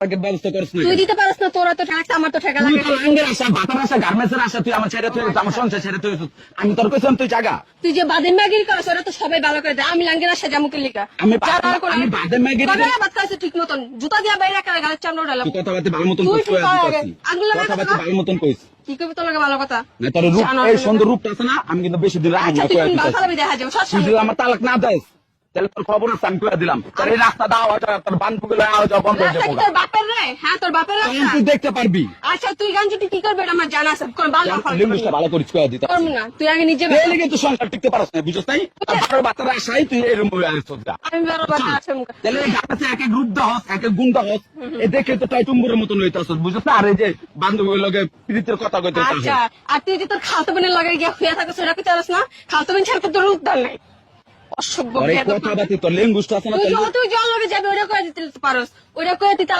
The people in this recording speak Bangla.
টার্গেট ব্যবস্থা করছ তুই দিতে পারিস না তোরা তো ঠেকা আমার তো ঠেকা লাগে। তো আশা বাতার আশা গার্মেন্টসের আশা তুই আমার ছেড়ে তুই আমার সংসার ছেড়ে তুই আমি তোর কইছিলাম তুই জাগা। তুই যে বাদিন ম্যাগির করছ ওরা তো সবাই ভালো করে দেয়। আমি লাঙ্গের আসা জামুকে লিখা আমি বাদ ঠিক মতন। জুতা দিয়া বাইরে রাখা গালের চামড়া ডালাম তুই কথাবার্তা ভালো মতন কইছ। কথা? ভালো মতন কইছ। কি করবি তোর লাগে ভালো কথা? না তোর রূপ এই সুন্দর রূপটা আছে না আমি কিন্তু বেশি দিন রাখব আচ্ছা না তুই দেখা যাবে? সব আমার তালাক না দেস তাহলে তোর খবর আছে আমি দিলাম। তোর এই রাস্তা দাও তোর আওয়া যাওয়া বন্ধ হয়ে যাব। তোর বাপের রে? হ্যাঁ তোর বাপের রাস্তা। তুই দেখতে পারবি। আচ্ছা তুই গান যদি কি করবে আমার জানা আছে। কোন ভালো লিঙ্গুসটা ভালো করিস কয়ে দিতে করব না। তুই আগে নিজে এই লেগে তুই সংসার টিকতে পারস না বুঝছ তাই আর বাচ্চারা আসাই তুই এরকম হয়ে আসছ গা। আমি বেরো বাচ্চা আছে মুখে। তাহলে এই গাছে এক এক রূপ দহস এক এক গুণ দহস এ দেখে তো তাই টুম্বুরের মতন লইতাছ বুঝছ আর এই যে বান্ধবীর লগে প্রীতির কথা কইতে আচ্ছা আর তুই যে তোর খালতো বোনের লগে গিয়ে শুয়ে থাকো সেটা কি চালাস না? খালতো বোন ছাড়া তোর উদ্ধার নেই। অসভ্য। কথা বাতি তোর লেঙ্গুসটা আছে না তুই তুই জল লগে যাবে ওটা করে দিতে পারস ওটা কয়ে দিতে